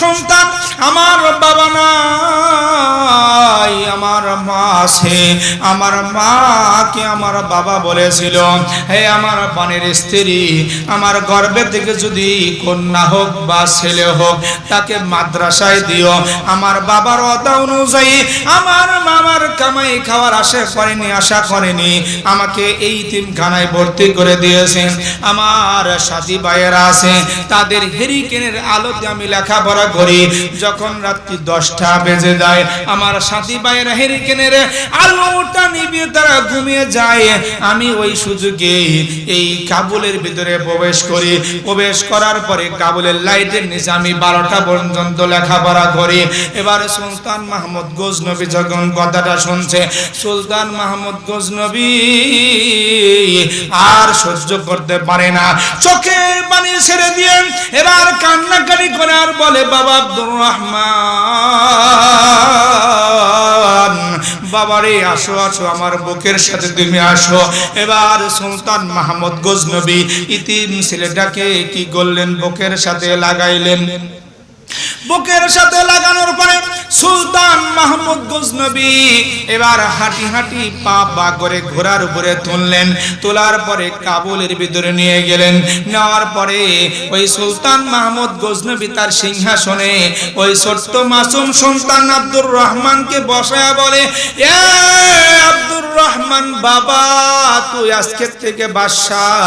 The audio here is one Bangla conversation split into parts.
সন্তান আমার বাবা নাই, আমার মা আছে। আমার মাকে আমার বাবা বলেছিল, হে আমার বানের স্ত্রী, আমার গর্ভে থেকে যদি কন্যা হোক বা ছেলে হোক, তাকে মাদ্রাসায় দিও। আমার বাবার অদা অনুযায়ী আমার মামার কামাই খাওয়ার আশা করেনি আশা করেনি। আমাকে এই তিনখানায় ভর্তি করে দিয়েছেন। আমার সাথী ভাইয়েরা আছে, তাদের হেরিকেনের আলোতে আমি লেখাপড়া করি। যখন রাত্রি দশটা বেজে যায়, আমার সাথী ভাইয়েরা হেরিকেনের আলোটা নিবিয়ে তারা ঘুমিয়ে যায়। আমি ওই সুযোগে এই কাবুলের ভিতরে প্রবেশ করি। প্রবেশ করার পরে কাবুলের লাইটের নিচে আমি বারোটা পর্যন্ত লেখাপড়া করি। এবার সুলতান মাহমুদ গজনবী যখন কথাটা শুনছে, সুলতান মাহমুদ গজনবী আর সহ্য করতে পারে না। চোখে পানি ছেড়ে দিয়ে এবার কান্নাকাটি করে আর বলে বাবা আব্দুর রহমান। বাবারে, আসো আসো, আমার বুকের সাথে তুমি আসো। এবার সুলতান মাহমুদ গজনবী ইতিম ছেলেটাকে কি করলেন? বুকের সাথে লাগাইলেন। বুকের সাথে লাগানোর পরে সুলতান মাহমুদ গজনবী এবার হাঁটি হাঁটি পা পা করে ঘোড়ার উপরে তুললেন। তোলার পরে কাবুলের ভিতরে নিয়ে গেলেন। নেওয়ার পরে ওই সুলতান মাহমুদ গজনবী তার সিংহাসনে ওই ছোট্ট মাসুম সন্তান আব্দুর রহমানকে বসায় বলে, এ আব্দুর রহমান বাবা, তুই আজকে থেকে বাদশাহ।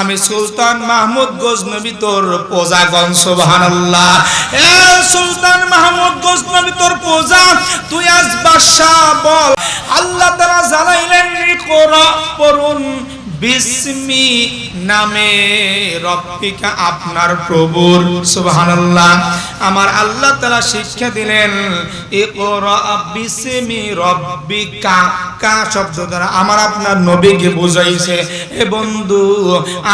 আমি সুলতান মাহমুদ গজনবী তোর প্রজাগণ, সুবহানাল্লাহ। এ সুলতান মাহমুদ গজনবী তোর পূজা তুই আজ বাদশাহ বল। আল্লাহ তারা জানাইলেন কোরা পড়ুন বিসমি নামে রব্বিকা আপনার প্রভুর। আমার আল্লাহ শিক্ষা দিলেন বিসমি কা শব্দ দ্বারা? আমার আপনার নবীকে বুঝাইছে। এ বন্ধু,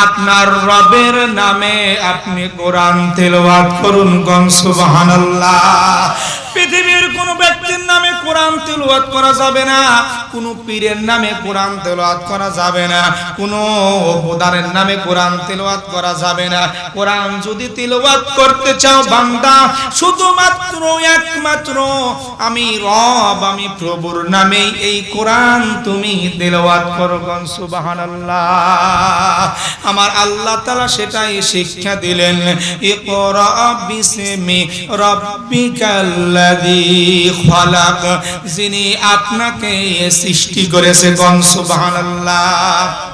আপনার রবের নামে আপনি কোরআন তেলাওয়াত করুন গন সুবহানাল্লাহ। পৃথিবীর কোন ব্যক্তির নামে কোরআন তেলাওয়াত করা যাবে না, কোন পীরের নামে কোরআন তেলাওয়াত করা যাবে না, কোন বোদারের নামে কোরআন তেলাওয়াত করা যাবে না। কোরআন যদি তেলাওয়াত করতে চাও বান্দা, শুধুমাত্র, একমাত্র আমি রব, আমি প্রভুর নামে এই কোরআন তুমি তেলাওয়াত করো সুবহানাল্লাহ। আমার আল্লাহ তাআলা সেটাই শিক্ষা দিলেন, ইকরা বিসমি রাব্বিকাল্লাযী যিনি আপনাকে সৃষ্টি করেছে গন সুবহানাল্লাহ।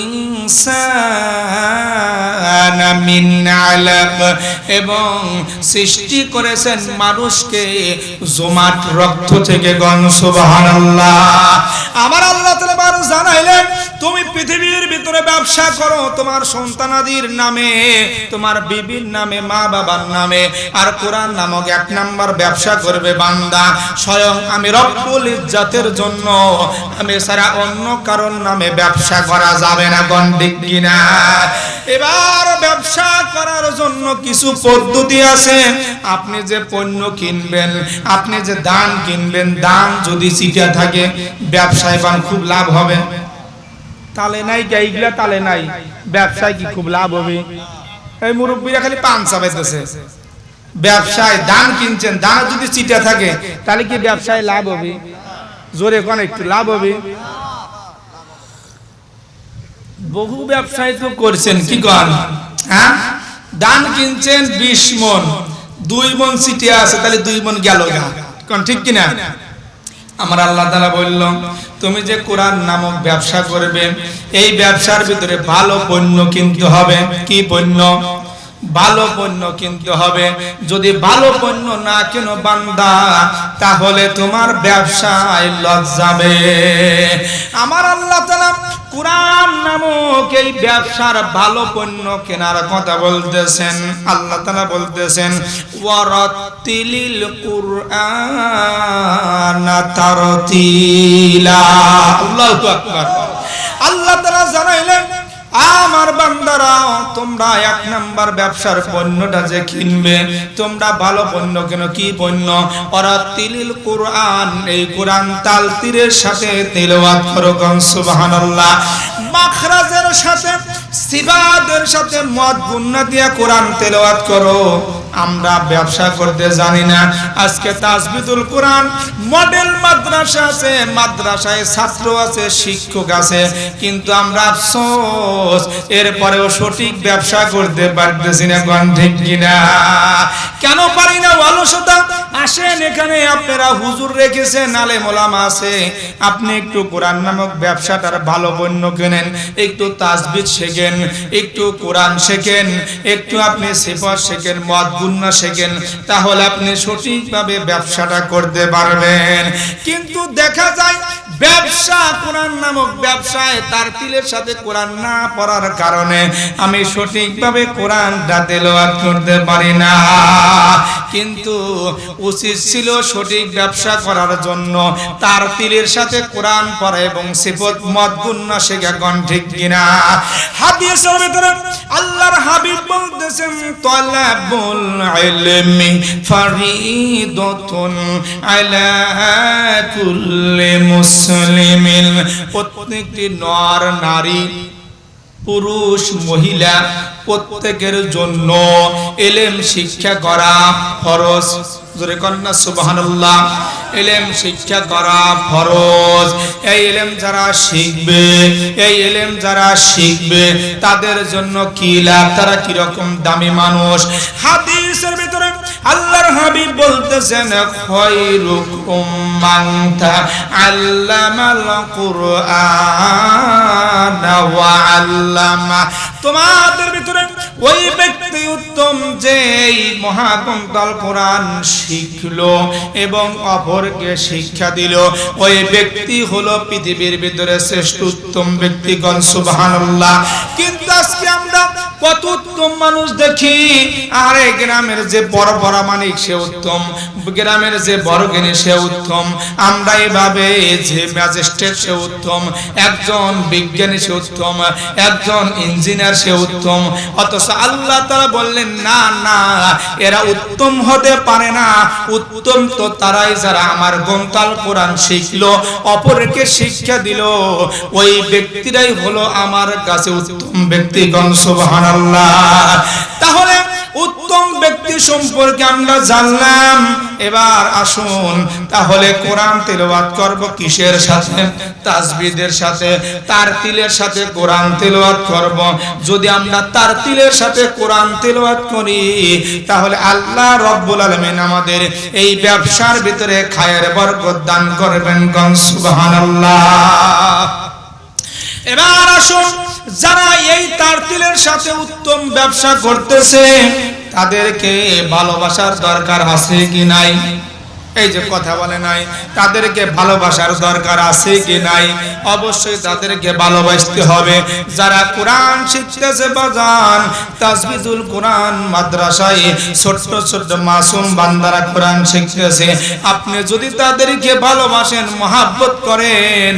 ইনসানা মিন আলাক এবং সৃষ্টি করেছেন মানুষকে জমাট রক্ত থেকে গন সুবহানাল্লাহ। আমার আল্লাহ তাআলা জানাইলেন, তুমি পৃথিবীর ভিতরে ব্যবসা করো, তোমার সন্তানাদির নামে, তোমার বিবির নামে মা বাবার নামে, আর কোরআন নামক এক নাম্বার ব্যবসা করবে বান্দা। স্বয়ং আমি রব্বুল ইজ্জাতের জন্য, আমি সারা অন্য কারণ নামে ব্যবসা করা যাবে না গন্ডিক কিনা। এবার ব্যবসা করার জন্য কিছু পদ্ধতি আছে। আপনি যে পণ্য কিনবেন, আপনি যে দান কিনবেন, দান যদি চিটা থাকে, ব্যবসায় পান খুব লাভ হবে। তালে নাই গাইগুলা তালে নাই। ব্যবসায় কি খুব লাভ হবে? এই মুরব্বীরা খালি পান চাপাইতেছে ব্যবসায় দান কিনছেন, দান যদি চিটা থাকে, তাহলে কি ব্যবসায় লাভ হবে? জোরে কোন, একটু লাভ হবে। বহু ব্যবসায়ী তো করছেন, কি কন? হ্যাঁ? দান কিনছেন বিশ মন, দুই মন সিটি আছে, তাহলে দুই মন গেল কোন, ঠিক কিনা? আমার আল্লাহ তালা বলল, তুমি যে কোরআন নামক ব্যবসা করবে, এই ব্যবসার ভিতরে ভালো পণ্য কিনতে হবে। কি পণ্য? ভালো পণ্য কিনতে হবে। যদি ভালো পণ্য না কেন বান্দা, তাহলে তোমার ব্যবসায় লজ যাবে আমার আল্লাহ তালা কোরআন নামক এই ব্যবসার ভালো পণ্য কেনার কথা বলতেছেন। আল্লাহ তালা বলতেছেন ওয়ারতিলিল কুরআন তারতিলা। আল্লাহু আকবার। আল্লাহ তাআলা জানাইলেন আমার বান্দারা, তোমরা এক নাম্বার ব্যবসার পণ্যটা যে কিনবে, তোমরা ভালো পণ্য কেন? কি পণ্য? ওরা তিলিল কোরআন, এই কোরআন তাল তীরের সাথে তেলাওয়াত করো সুবহানাল্লাহ। মাখরাজের সাথে, সিবাদের সাথে মত গুন্না দিয়া কোরআন তেলাওয়াত করো। আমরা ব্যবসা করতে জানি না। আজকে তাজবিদুল কোরআন মডেল মাদ্রাসা আছে, মাদ্রাসায় ছাত্র আছে, শিক্ষক আছে, কিন্তু আমরা আফসোস, এরপরেও সঠিক ব্যবসা করতে পারতেছি না কোন ঠিক কিনা? কেন পারি অলসতা। আসেন এখানে, আপনারা হুজুর রেখেছেন আলে মোলামা আছে। আপনি একটু কোরআন নামক ব্যবসাটার ভালো পণ্য কেনেন, একটু শেখেন, একটু কোরআন শেখেন, একটু আপনি শেখেন, মদ গুন্না শেখেন, তাহলে আপনি সঠিকভাবে ব্যবসাটা করতে পারবেন। কিন্তু দেখা যায়, ব্যবসা, কোরআন নামক ব্যবসায় তার তিলের সাথে কোরআন না পড়ার কারণে আমি সঠিকভাবে কোরআনটা তেলাওয়াত করতে পারি না। কিন্তু উচিত ছিল সঠিক ব্যবসা করার জন্য। তার তিলের সাথে কোরআন পড়া এবং সিফত মদ গুন্না শেখা কোন ঠিক কিনা? হাদিসের ভিতরে আল্লাহর হাবিব বলতেছেন, তলাবুল ইলমি ফারিদাতুন আলা কুল্লি মুসলিমিন। প্রত্যেকটি নর নারী পুরুষ, মহিলা প্রত্যেকের জন্য এলেম শিক্ষা করা ফরজ। জোরে কন্যা সুবহানাল্লাহ। এলেম শিক্ষা করা ফরজ। এই এলেম যারা শিখবে, এই এলেম যারা শিখবে, তাদের জন্য কি লাভ? তারা কি রকম দামি মানুষ? হাদিসের ভিতরে আল্লাহর হাবিব বলতেছেন খয়রুকুম মান তাআল্লামাল কুরআন ওয়া আল্লামা। তোমাদের ভিতরে ওই ব্যক্তি উত্তম যে এই মহাগ্রন্থল কোরআন শিখলো এবং অপরকে শিক্ষা দিল। ওই ব্যক্তি হলো পৃথিবীর ভিতরে শ্রেষ্ঠ উত্তম ব্যক্তিগণ, সুবহানাল্লাহ। কিন্তু আজকে আমরা কত উত্তম মানুষ দেখি। আর গ্রামের যে বড় বড় মানিক সে উত্তম, গ্রামের যে বড় জ্ঞানী সে উত্তম, আমরা এভাবে যে ম্যাজিস্ট্রেট সে উত্তম, একজন বিজ্ঞানী সে উত্তম, একজন ইঞ্জিনিয়ার সে উত্তম, অথচ আল্লাহ তারা বললেন, না না, এরা উত্তম হতে পারে না। উত্তম তো তারাই যারা আমার গন্তাল কোরআন শিখলো, অপরকে শিক্ষা দিল, ওই ব্যক্তিরাই হলো আমার কাছে উত্তম ব্যক্তিগণ, সুবহানাল্লাহ। তাহলে উত্তম ব্যক্তি সম্পর্কে আমরা জানলাম। এবার আসুন, তাহলে কোরআন করব কিসের সাথে? সাথে তার তিলের সাথে কোরআন তেলাওয়াত করব। যদি আমরা তার তিলের সাথে কোরআন করি, তাহলে আল্লাহ রব্বুল আলামিন আমাদের এই ব্যবসার ভিতরে খায়ের বরকত দান করবেন এবার আসুন যারা এই তারতিলের সাথে উত্তম ব্যবসা করতেছে তাদেরকে ভালোবাসার দরকার আছে কি নাই? এই যে কথা বলে নাই, তাদেরকে ভালোবাসার দরকার আছে কি নাই? অবশ্যই তাদেরকে ভালোবাসতে হবে। যারা কোরআন শিখতেছে বাজান তাসবিদুল কোরআন মাদ্রাসায় ছোট্ট ছোট্ট মাসুম বান্দারা কোরআন শিখতেছে। আপনি যদি তাদেরকে ভালোবাসেন, মহাব্বত করেন,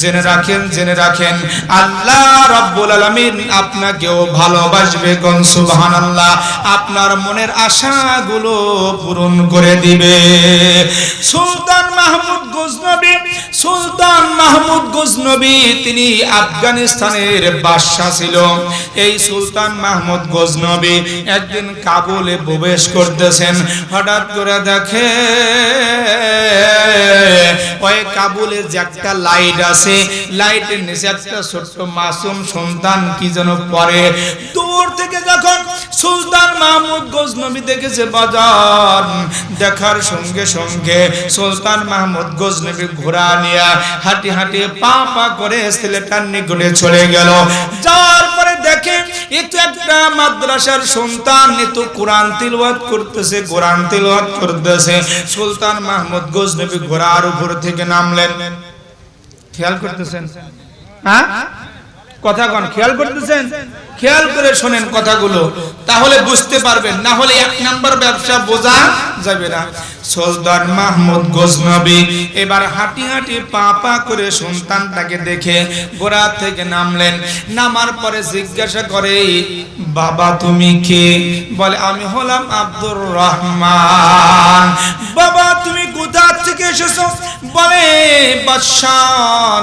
জেনে রাখেন জেনে রাখেন, আল্লাহ রব্বুল আলামিন আপনাকেও ভালোবাসবে কোন? সুবহানাল্লাহ, আপনার মনের আশাগুলো পূরণ করে দিবে। সুলতান মাহমুদ গজনবী, সুলতান মাহমুদ গজনবী, তিনি আফগানিস্তানের বাদশাহ ছিল। এই সুলতান মাহমুদ গজনবী একদিন কাবুলে প্রবেশ করতেছেন। হঠাৎ করে দেখে, ওই কাবুলে যে একটা লাইট আছে, লাইটের নিচে একটা ছোট্ট মাসুম সন্তান কি যেন পরে দূর থেকে যখন সুলতান মাহমুদ গজনবী দেখেছে বাজার, দেখার সঙ্গে সঙ্গে সুলতান মাহমুদ গজনবী ঘোড়া নিয়ে হাঁটি হাঁটি পা পা করে ছেলেটার নিকটে চলে গেল। যাওয়ার পরে দেখে এতো একটা মাদ্রাসার সন্তান, এতো কোরআন তিলওয়াত করতেছে, কোরআন তিলওয়াত করতেছে। সুলতান মাহমুদ গজনবী ঘোড়ার উপর থেকে নামলেন। খেয়াল করতেছেন? হ্যাঁ? কথা কন খেয়াল করতেছেন? খেয়াল করে শোনেন কথাগুলো, তাহলে বুঝতে পারবেন। না হলে এক নাম্বার ব্যবসা বোঝা যাবে না। সুলতান মাহমুদ গজনবী এবার হাঁটি হাঁটি পা পা করে সন্তানটাকে দেখে গোড়া থেকে নামলেন। নামার পরে জিজ্ঞাসা করে, বাবা, তুমি কে? বলে, আমি হলাম আব্দুর রহমান। বাবা, তুমি কোথা থেকে এসেছ? বলে, বাদশাহ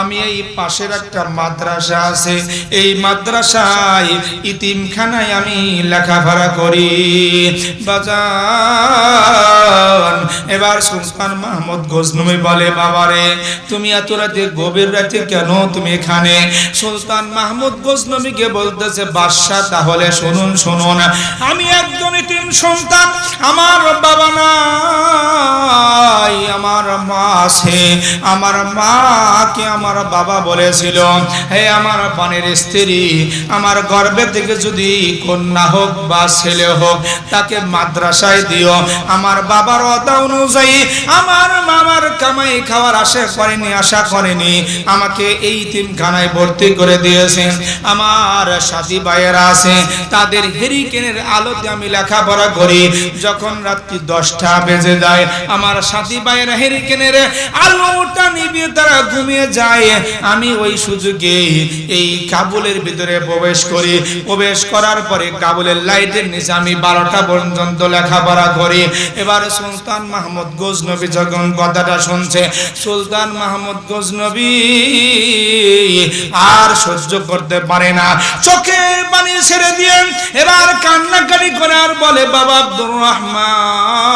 আমি এই পাশের একটা মাদ্রাসা আছে। এই মাদ্রাসায় ইতিমখানায় আমি লেখাপড়া করি। বাজান, এবার সুলতান মাহমুদ গজনমি বলে, বাবারে, তুমি এত রাতে, গভীর রাতে কেন তুমি এখানে? সুলতান মাহমুদ গজনবীকে বলতেছে, বাদশাহ, তাহলে শুনুন শুনুন। আমি একজন ইতিম সন্তান, আমার বাবা নাই আমার মা আছে। আমার মাকে আমার বাবা বলেছিল, হে আমার পানের স্ত্রী, আমার গর্ভে থেকে যদি কন্যা হোক বা ছেলে হোক, তাকে মাদ্রাসায় দিও। আমার বাবার অদা অনুযায়ী আমার মামার কামাই খাওয়ার আশা করেনি আশা করেনি। আমাকে এই তিনখানায় ভর্তি করে দিয়েছেন। আমার সাথী ভাইয়েরা আছে, তাদের হেরিকেনের আলোতে আমি লেখাপড়া করি। যখন রাত্রি দশটা বেজে যায় আমার সাথী ভাইয়েরা হেরিকেনের আলোটা নিবিয়ে তারা ঘুমিয়ে যায়। আমি ওই সুযোগে এই কাবুলের ভিতরে প্রবেশ করি। প্রবেশ করার পরে কাবুলের লাইটের নিচে আমি বারোটা পর্যন্ত লেখাপড়া করি। এবার সুলতান মাহমুদ গজনবী যখন কথাটা শুনছে, সুলতান মাহমুদ গজনবী আর সহ্য করতে পারে না। চোখে পানি ছেড়ে দিয়ে এবার কান্নাকাটি করে আর বলে, বাবা আব্দুর রহমান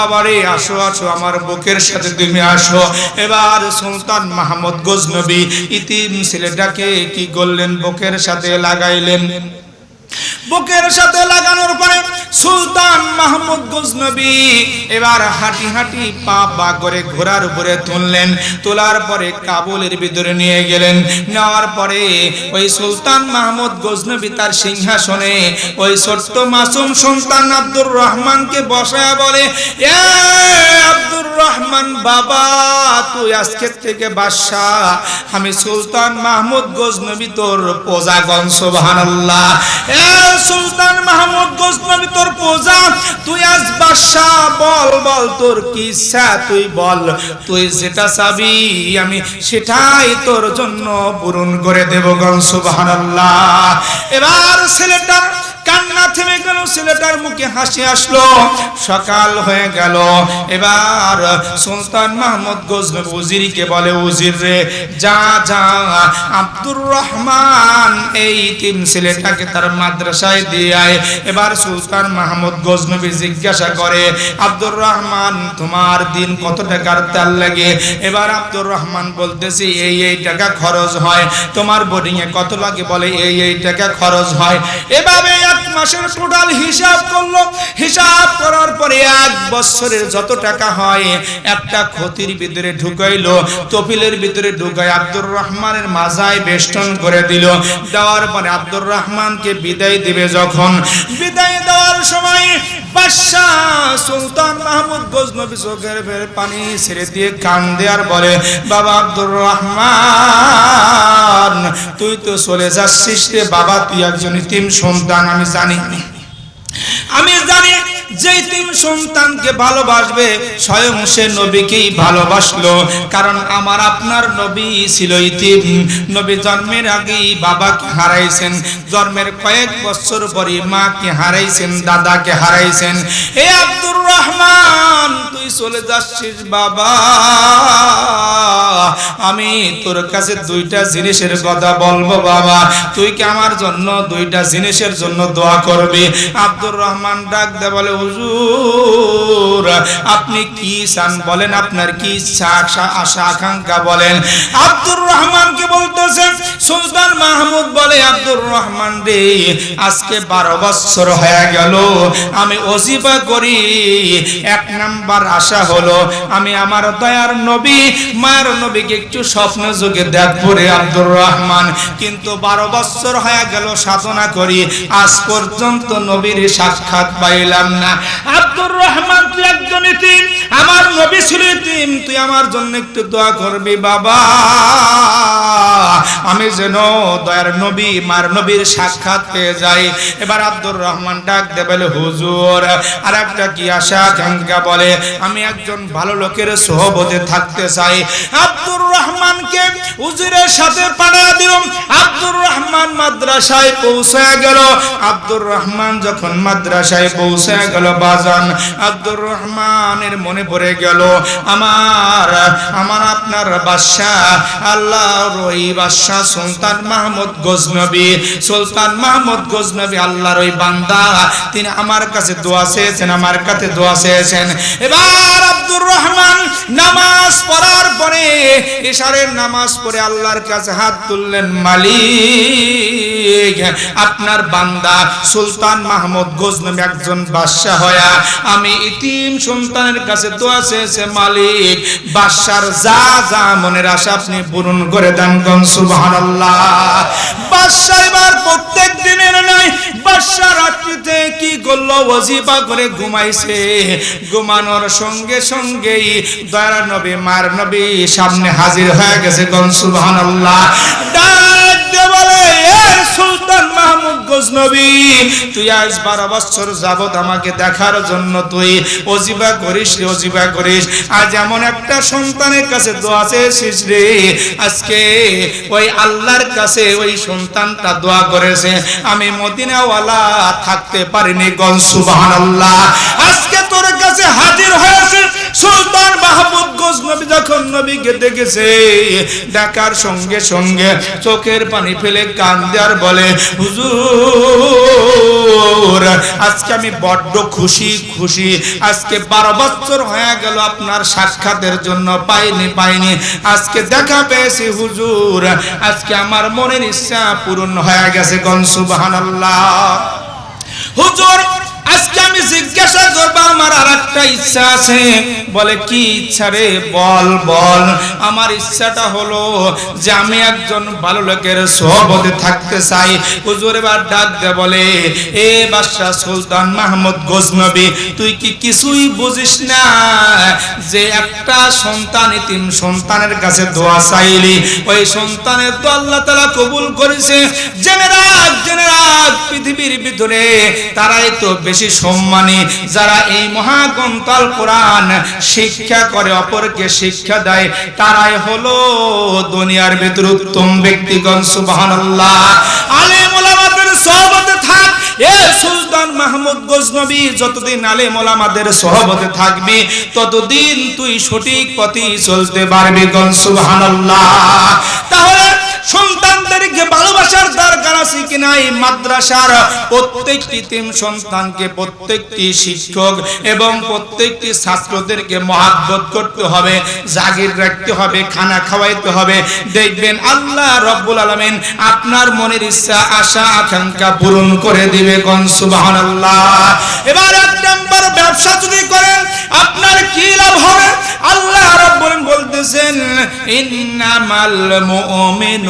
বাবারে, আসো আসো, আমার বুকের সাথে তুমি আসো। এবার সুলতান মাহমুদ গজনবী ইতিম ছেলেটাকে কি করলেন? বুকের সাথে লাগাইলেন। বুকের সাথে লাগানোর পরে সুলতান মাহমুদ গজনবী এবার হাঁটি হাঁটি পা পা করে ঘোড়ার উপরে তুললেন। তোলার পরে কাবুলের ভিতরে নিয়ে গেলেন। নেওয়ার পরে ওই সুলতান মাহমুদ গজনবী তার সিংহাসনে ওই ছোট্ট মাসুম সন্তান আব্দুর রহমানকে বসায় বলে, এ আব্দুর রহমান বাবা, তুই আজকের থেকে বাদশাহ। আমি সুলতান মাহমুদ গজনবী তোর প্রজাগণ, সুবহানাল্লাহ। এ সুলতান মাহমুদ গজনবী তোর পূজা। তুই আজ বাদশাহ, বল বল, তোর কি ইচ্ছা তুই বল, তুই যেটা চাবি, আমি সেটাই তোর জন্য পূরণ করে দেব গণ, সুবহানাল্লাহ। এবার ছেলেটার কান্না থেমে গেল, ছেলেটার মুখে হাসি আসলো। সকাল হয়ে গেল। এবার সুলতান মাহমুদ গজনবী উজিরকে বলে, উজির রে, যা যা, আব্দুর রহমান, এই তিন ছেলেটাকে তার মাদ্রাসায় দিয়ে আয়। এবার সুলতান মাহমুদ গজনবী জিজ্ঞাসা করে, আব্দুর রহমান, তোমার দিন কত টাকার তেল লাগে? এবার আব্দুর রহমান বলতেছি, এই এই টাকা খরচ হয়। তোমার বোর্ডিং এ কত লাগে বলে, এই এই টাকা খরচ হয়। এভাবে এক মাসের টোটাল হিসাব করল। হিসাব করার পরে এক বছরের যত টাকা হয়, একটা ক্ষতির ভিতরে ঢুকাইলো। তফিলের ভিতরে ঢুকাই আব্দুর রহমানের মাজায় বেষ্টন করে দিল। দেওয়ার পরে আব্দুর রহমানকে বিদায় দিবে যখন। বিদায় দেওয়ার সময় বাদশাহ সুলতান মাহমুদ গজনবী চোখের ফের পানি ছেড়ে দিয়ে কান দেওয়ার বলে, বাবা আব্দুর রহমান, তুই তো চলে যাচ্ছিস রে। বাবা, তুই একজন ইতিম সন্তান, আমি জানি। আমি জানি যে তিন সন্তানকে ভালোবাসবে, স্বয়ং সে নবীকেই ভালোবাসলো। কারণ আমার আপনার নবী ছিল ইতিম নবী জন্মের আগেই বাবাকে হারাইছেন। জন্মের কয়েক বছর পরে মাকে হারাইছেন, দাদাকে হারাইছেন। হে আব্দুর রহমান, তুই চলে যাচ্ছিস বাবা। আমি তোর কাছে দুইটা জিনিসের কথা বলব বাবা। তুই কি আমার জন্য দুইটা জিনিসের জন্য দোয়া করবি? আব্দুর রহমান ডাক দে বলে হুজুর, আপনি কি চান বলেন? আপনার কি আশা আকাঙ্ক্ষা বলেন? আব্দুর রহমানকে বলতেছেন সুলতান মাহমুদ বলে, আব্দুর রহমান রে, আজকে বারো বছর হয়ে গেল, আমি অজিফা করি। এক নাম্বার আশা হলো, আমি আমার দয়ার নবী, মায়ের নবীকে একটু স্বপ্ন যুগে দেখব রে আব্দুর রহমান। কিন্তু বারো বছর হয়ে গেল সাধনা করি, আজ পর্যন্ত নবীর সাক্ষাৎ পাইলাম না। আব্দুর রহমান, তুই একজন ইতিম, আমার নবী ছিল ইতিম, তুই আমার জন্য একটু দোয়া করবি, বাবা। আমি যেন দয়ার নবী, মার নবীর সাক্ষাৎ পেয়ে যাই। এবার আব্দুর রহমান ডাক দে বলে, হুজুর আর একটা কি আশা? আকাঙ্ক্ষা বলে, আমি একজন ভালো লোকের সোহবতে থাকতে চাই। আব্দুর রহমানকে হুজুরের সাথে পাঠা দিলাম। আব্দুর রহমান মাদ্রাসায় পৌঁছে গেল। আব্দুর রহমান যখন মাদ্রাসায় পৌঁছে গেল, বাজান, আব্দুর রহমানের মনে পড়ে গেল, আমার আমার আপনার বাদশাহ, আল্লাহর ওই বাদশাহ সুলতান মাহমুদ গজনবী, সুলতান মাহমুদ গজনবী আল্লাহর ওই বান্দা, তিনি আমার কাছে দোয়া চেয়েছেন, আমার কাছে দোয়া চেয়েছেন। এবার আব্দুর রহমান নামাজ পড়ার পরে, ইশারের নামাজ পড়ে আল্লাহর কাছে হাত তুললেন, মালিক আপনার বান্দা সুলতান মাহমুদ গজনবী একজন বাদশাহ হয়া। আমি ইতিম সন্তানের কাছে দোয়া চেয়েছে মালিক, বাদশার যা যা মনের আশা আপনি পূরণ করে দেন গন সুবহানাল্লাহ। বাদশা এবার প্রত্যেক দিনের নয় বাদশা রাত্রিতে কি করল? ওজিফা করে ঘুমাইছে। ঘুমানোর সঙ্গে সঙ্গেই দয়ার নবী মার নবী সামনে হাজির হয়ে গেছে গন সুবহানাল্লাহ। দিয়ে বলে সুলতান মাহমুদ গজনবী, তুই আজ বারো বছর যাবত আমাকে দেখার জন্য তুই অজিবা করিস অজিবা করিস। আজ এমন একটা সন্তানের কাছে দোয়া চেয়েছিস রে। আজকে ওই আল্লাহর কাছে ওই সন্তানটা দোয়া করেছে। আমি মদিনাওয়ালা থাকতে পারিনি গন সুবহানাল্লাহ। আজকে তোর কাছে হাজির হয়েছে সুলতান মাহমুদ গজনবী যখন নবীকে দেখেছে, ডাকার সঙ্গে সঙ্গে চোখের পানি ফেলে কান্দে আর বলে, হুজুর, আজকে আমি বড্ড খুশি খুশি। আজকে বারো বছর হয়ে গেল আপনার সাক্ষাতের জন্য, পাইনি পাইনি। আজকে দেখা পেয়েছি, হুজুর। আজকে আমার মনের ইচ্ছা পূরণ হয়ে গেছে গন সুবহানাল্লাহ। হুজুর আজকে আমি জিজ্ঞাসা করব, আমার আর একটা ইচ্ছা আছে। বলে, কি ইচ্ছা রে? বল বল। আমার ইচ্ছাটা হলো যে আমি একজন ভালো লোকের সহবতে থাকতে চাই। হুজুর এবার ডাক দে বলে, এ বাদশাহ সুলতান মাহমুদ গজনবী, তুই কি কিছুই বুঝিস না যে একটা সন্তান ইতিম সন্তানের কাছে দোয়া চাইলি? ওই সন্তানের তো আল্লাহ তাআলা কবুল করেছে। জেনে রাখ জেনে রাখ, পৃথিবীর ভিতরে তারাই তো বেশি সম্মানী। যারা এই মহাগ্রন্থাল কোরআন শিক্ষা করে, অপরকে শিক্ষা দেয়, তারাই হলো দুনিয়ার ভিতর উত্তম ব্যক্তিগণ, সুবহানাল্লাহ। আলেম ওলামাদের থাক। এ সুলতান মাহমুদ যতদিন আলেম ওলামাদের সহবতে থাকবি, ততদিন তুই সঠিক পথে চলতে পারবি গন সুবহানাল্লাহ। তাহলে সন্তানদেরকে ভালোবাসার দরকার আছে কিনা এই মাদ্রাসার প্রত্যেকটি তিন সন্তানকে প্রত্যেকটি শিক্ষক এবং প্রত্যেকটি ছাত্রদেরকে মহাব্বত করতে হবে, জাগির রাখতে হবে, খানা খাওয়াইতে হবে। দেখবেন আল্লাহ রব্বুল আলামিন আপনার মনের ইচ্ছা, আশা, আকাঙ্ক্ষা পূরণ করে দিবে কোন? সুবহানাল্লাহ। এবার এক নাম্বার ব্যবসা যদি করেন, আপনার কি লাভ হবে? আল্লাহ রাব্বুল বলতেছেন, ইন্নামাল মুমিনুনা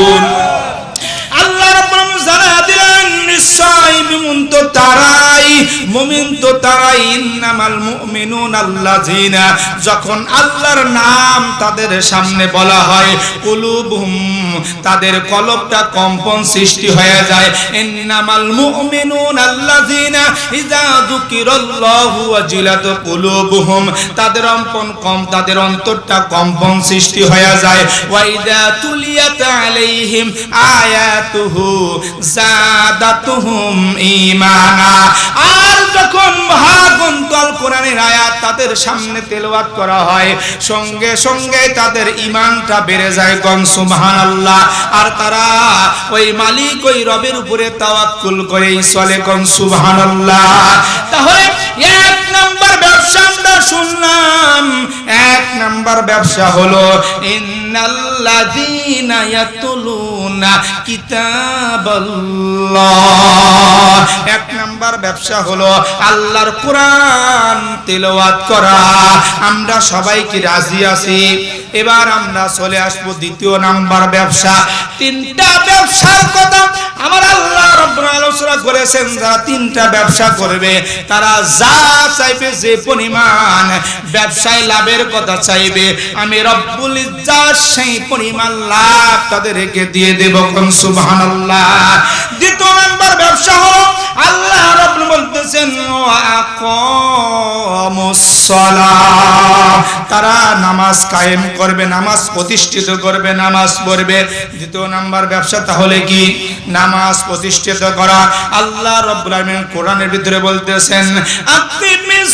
মুমিন তো তারাই মুমিন তো তারাই ইন্নামাল মুমিনুন আল্লাযিনা। যখন আল্লাহর নাম তাদের সামনে বলা হয়, কুলুবহুম, তাদের কলবটা কম্পন সৃষ্টি হয়ে যায়। ইন্নামাল মুমিনুন আল্লাযিনা ইযা যুকিরাল্লাহু ওয়াজিলাত কুলুবুহুম। তাদের অম্পন কম, তাদের অন্তরটা কম্পন সৃষ্টি হয়ে যায়। ওয়া ইযা তুলিয়াত আলাইহিম আয়াতুহু জাদাতুহুম ঈমানা। আর যখন মহাগ্রন্থল কোরআনের আয়াত তাদের সামনে করা হয়, সঙ্গে সঙ্গে তাদের ঈমানটা বেড়ে যায় আর তারা ওই মালিক ওই রবের উপরে তাওয়াক্কুল করেই চলে তাহলে এক নাম্বার ব্যবসা আমরা শুনলাম, এক নাম্বার ব্যবসা হলো, ইন্নাল্লাযীনা ইয়াতলুনা কিতাবাল্লাহ। এক নাম্বার ব্যবসা হলো আল্লাহর কোরআন করা। আমরা সবাই কি রাজি আছি? এবার আমরা চলে আসব দ্বিতীয় নাম্বার ব্যবসা। তিনটা ব্যবসার কথা আমার আল্লাহ রব্বুল আলোচনা করেছেন, যারা তিনটা ব্যবসা করবে, তারা যা চাইবে, যে পরিমাণ ব্যবসায় লাভের কথা চাইবে, আমি রব্বুল ইজ্জাত সেই পরিমাণ লাভ তাদেরকে দিয়ে দেব। কোন সুবহানাল্লাহ। দ্বিতীয় নাম্বার ব্যবসা হলো, আল্লাহ রব্বুল বলতেছেন তারা নামাজ কায়েম করবে, নামাজ প্রতিষ্ঠিত করবে, নামাজ পড়বে। দ্বিতীয় নাম্বার ব্যবসা তাহলে কি? নামাজ প্রতিষ্ঠিত করা। আল্লাহ রাব্বুল আলামিন কোরআনের ভিতরে বলতেছেন আকিমিস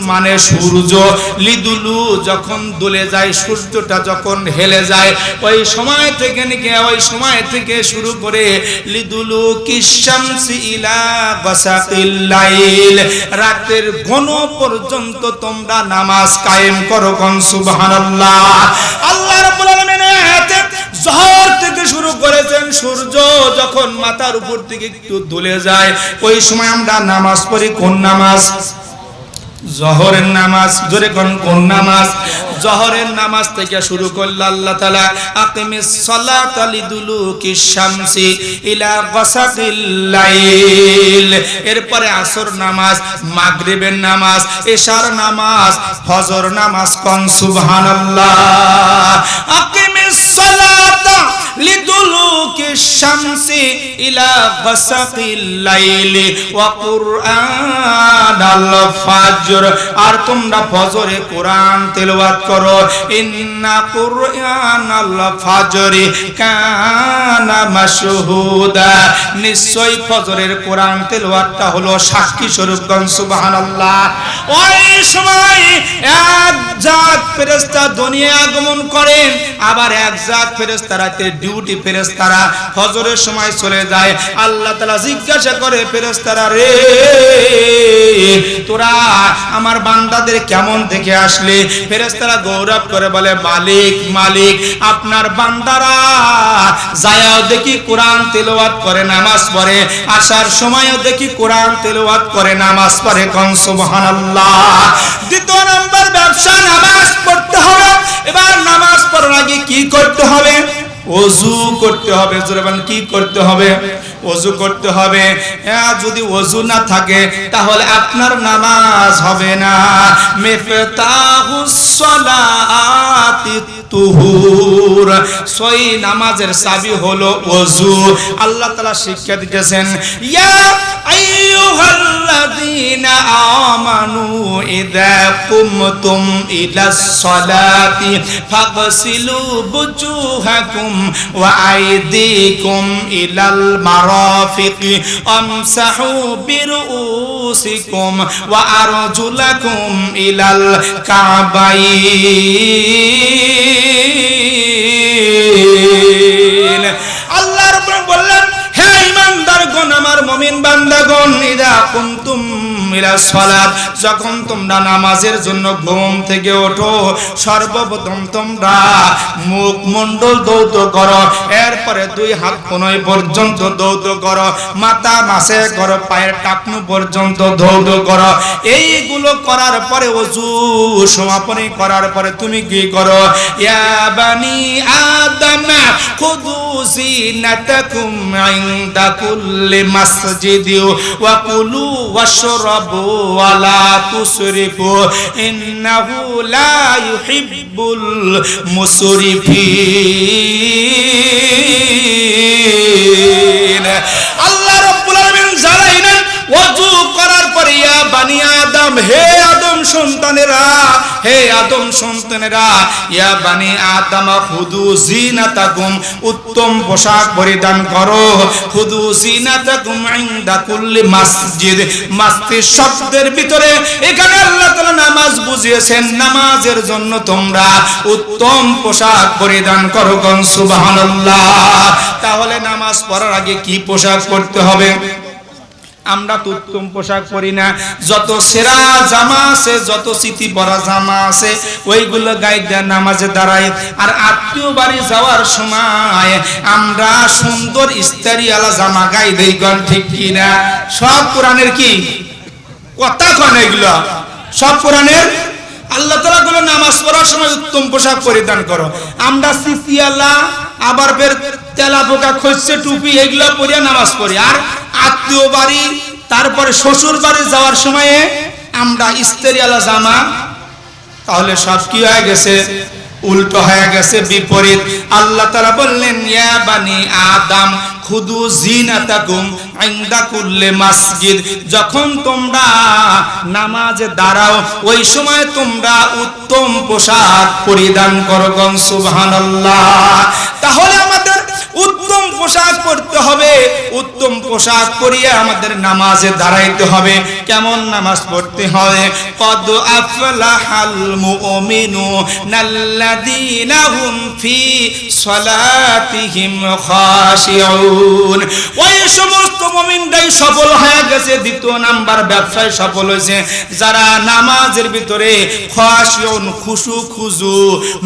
মানে শুরু করে লিদুলু ইলা লাইল। রাতের ঘন পর্যন্ত তোমরা নামাজ কায়েম করো আল্লাহ জহর থেকে শুরু করেছেন সূর্য, যখন মাথার উপর থেকে একটু দুলে যায়, ওই সময় আমরা নামাজ পড়ি, কোন নামাজ? জহরের নামাজ, জোরে কোন কোন নামাজ? জহরের নামাজ থেকে শুরু করল আল্লাহ তাআলা, আকিমিস সালাতা লিদুলুকি শামসি ইলা গাসাকিল লাইল। এরপরে আসর নামাজ, মাগরিবের নামাজ, এশার নামাজ, ফজর নামাজ কোন? সুবহানাল্লাহ। আকিমিস শামসি ইলা লাইলি ওয়া কুরআনাল ফাজর। আর তোমরা ফজরে তেলাওয়াত করো। ইন্না কুরআনাল ফাজরি কানা মাশহুদা। নিশ্চয় ফজরের কোরআন তেলাওয়াতটা হলো সাক্ষী স্বরূপগণ, সুবহানাল্লাহ। ওই সময় এক জাত ফেরেশতা দুনিয়া আগমন করেন, আবার এক জাত ফেরেশতা রাতে ডিউটি ফেরেশতারা ফজরের সময় চলে যায়। আল্লাহ তাআলা জিজ্ঞাসা করে, ফেরেশতারা, রে, তোরা আমার বান্দাদের কেমন দেখে আসলে? ফেরেশতারা গৌরব করে বলে, মালিক মালিক, আপনার বান্দারা যায়াও দেখি কোরআন তেলাওয়াত করে, নামাজ পড়ে। আসার সময়ও দেখি কোরআন তেলাওয়াত করে, নামাজ পড়ে। কোন, সুবহানাল্লাহ। দ্বিতীয় নাম্বার ব্যবসা, নামাজ পড়তে হবে। এবার নামাজ পড়ার আগে কি করতে হবে? অজু করতে হবে জোরে বলেন কি করতে হবে? অজু করতে হবে। হ্যাঁ, যদি অজু না থাকে তাহলে আপনার নামাজ হবে না। মিফতাহুস সালাতি তুহুর। সই নামাজের চাবি হলো অজু আল্লাহ তাআলা শিক্ষা দিতেছেন, ইয়া আইয়ুহাল্লাযীনা আমানু ইযা কুমতুম ইলাস সালাতি ফাগসিলু বুজুহাকুম ওয়া আইদিকুম ইলাল মারাফিকি আমসাহু বিরুসিকুম ওয়া আরজুলাকুম ইলাল কাবাইন। ইদা কুনতুম ইলা সালাত। যখন তোমরা নামাজের জন্য ঘুম থেকে ওঠো, সর্বপ্রথম তোমরা মুখ মন্ডল দৌত করো। এরপরে দুই হাত কোনই পর্যন্ত দৌত করো। মাথা মাসে করো, পায়ের টাকনু পর্যন্ত দৌত করো। এইগুলো করার পরে অজু সমাপনী করার পরে তুমি কি করো? ইয়া বানি আদম, খুদু ওয়া ওয়া তুসরিফু মুসরিফিন আল্লাহ রাব্বুল আলামিন জানাইলেন ওযু করার পর ইয়া বানি আদম হে আদম সন্তানেরা, হে আদম সন্তানেরা, ইয়া বানি আদম খুদু জিনাতাকুম, উত্তম পোশাক পরিধান করো। খুদু জিনাতাকুম ইনদা কুল্লি মসজিদ। মসজিদ শব্দের ভিতরে এখানে আল্লাহ তাআলা নামাজ বুঝিয়েছেন, নামাজের জন্য তোমরা উত্তম পোশাক পরিধান করো সুবহানাল্লাহ। তাহলে নামাজ পড়ার আগে কি পোশাক পরতে হবে? আমরা তো উত্তম পোশাক পরি না। যত সেরা জামা আছে, যত স্মৃতি পরা জামা আছে, ওইগুলো গায়ে নামাজে দাঁড়ায়। আর আত্মীয় বাড়ি যাওয়ার সময় আমরা সুন্দর ইস্তারিওয়ালা জামা গায়ে দেই গন ঠিক কি না সব কোরআনের কি? কথা কন এগুলো। সব কোরআনের? আল্লাহ তালা গুলো নামাজ পড়ার সময় উত্তম পোশাক পরিধান করো। আমরা সিসিয়ালা, আবার ফের তেলা পোকা খসছে টুপি এগুলো পরিয়া নামাজ পড়ি। আর আত্মীয় বাড়ি, তারপরে শ্বশুর বাড়ি যাওয়ার সময়ে আমরা ইস্তেরিয়ালা জামা, তাহলে সব কি হয়ে গেছে? উল্টো হয়ে গেছে, বিপরীত। আল্লাহ তাআলা বললেন, ইয়া বানি আদম, খুদু জিনাতাকুম ইনদা কুল্লি মসজিদ। যখন তোমরা নামাজে দাঁড়াও, ওই সময় তোমরা উত্তম পোশাক পরিধান করো। সুবহানাল্লাহ। তাহলে আমাদের O উত্তম পোশাক পরতে হবে। উত্তম পোশাক পরিয়ে আমাদের নামাজে দাঁড়াইতে হবে। কেমন নামাজ পড়তে হবে কদ আফলাহাল মুমিনু নাল্লাযীনা হুম ফি সালাতিহিম খাশিউন। ওই সমস্ত মুমিনরাই সফল হয়ে গেছে। দ্বিতীয় নাম্বার ব্যবসায় সফল হয়েছে। যারা নামাজের ভিতরে খাশিউন খুশু খুজু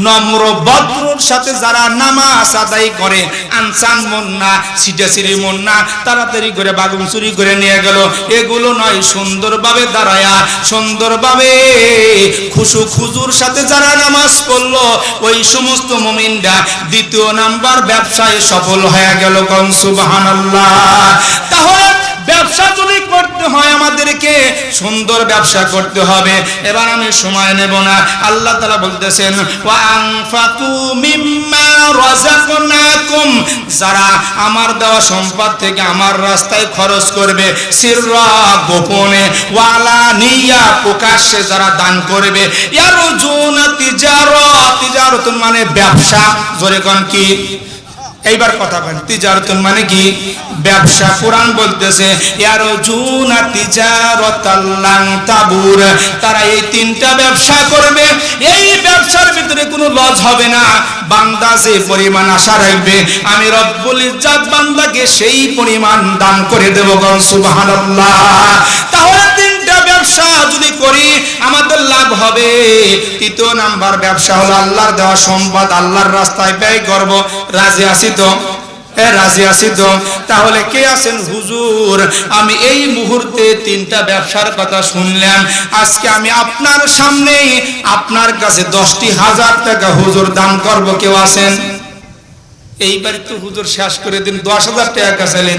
নম্র, ভদ্রর সাথে যারা নামাজ আদায় করে আনসান মন না, সিটাসিরি মন না, তাড়াতাড়ি করে বাগুন চুরি করে নিয়ে গেল। এগুলো নয়, সুন্দরভাবে দাঁড়ায়া, সুন্দরভাবে খুশু খুজুর সাথে যারা নামাজ পড়ল, ওই সমস্ত মুমিনরা দ্বিতীয় নাম্বার ব্যবসায় সফল হয়ে গেল কন আল্লাহ তাহলে ব্যবসা যদি করতে হয় আমাদেরকে, সুন্দর ব্যবসা করতে হবে। এবার আমি সময় নেব না। আল্লাহ তাআলা বলতেছেন যারা আমার দেওয়া সম্পদ থেকে আমার রাস্তায় খরচ করবে, সিররা গোপনে, ওয়ালা নিয়া প্রকাশ্যে যারা দান করবে মানে ব্যবসা। জোরে কোন কি? এইবার কথা বলেন তিজারতুন মানে কি? ব্যবসা। কোরআন বলতেছে ইয়ারো জুনা তিজারতাল্লাং তাবুর। তারা এই তিনটা ব্যবসা করবে, এই ব্যবসার ভিতরে কোনো লজ হবে না। বান্দা যে পরিমাণ আশা রাখবে, আমি রব্বুল ইজ্জাত বান্দাকে সেই পরিমাণ দান করে দেব গন সুবহানাল্লাহ। তাহলে তিনটা ব্যবসা যদি করি, আমাদের লাভ হবে। তৃতীয় নাম্বার ব্যবসা হলো আল্লাহর দেওয়া সম্পদ, আল্লাহর রাস্তায় ব্যয় করব। রাজি আছি তো? তাহলে কে আছেন হুজুর? আমি এই মুহূর্তে তিনটা ব্যবসার কথা শুনলাম। আজকে আমি আপনার সামনে আপনার কাছে দশটি হাজার টাকা হুজুর দান করব। কেউ আছেন? এইবার তো হুজুর শেষ করে দিন, দশ হাজার টাকা চাইলেন।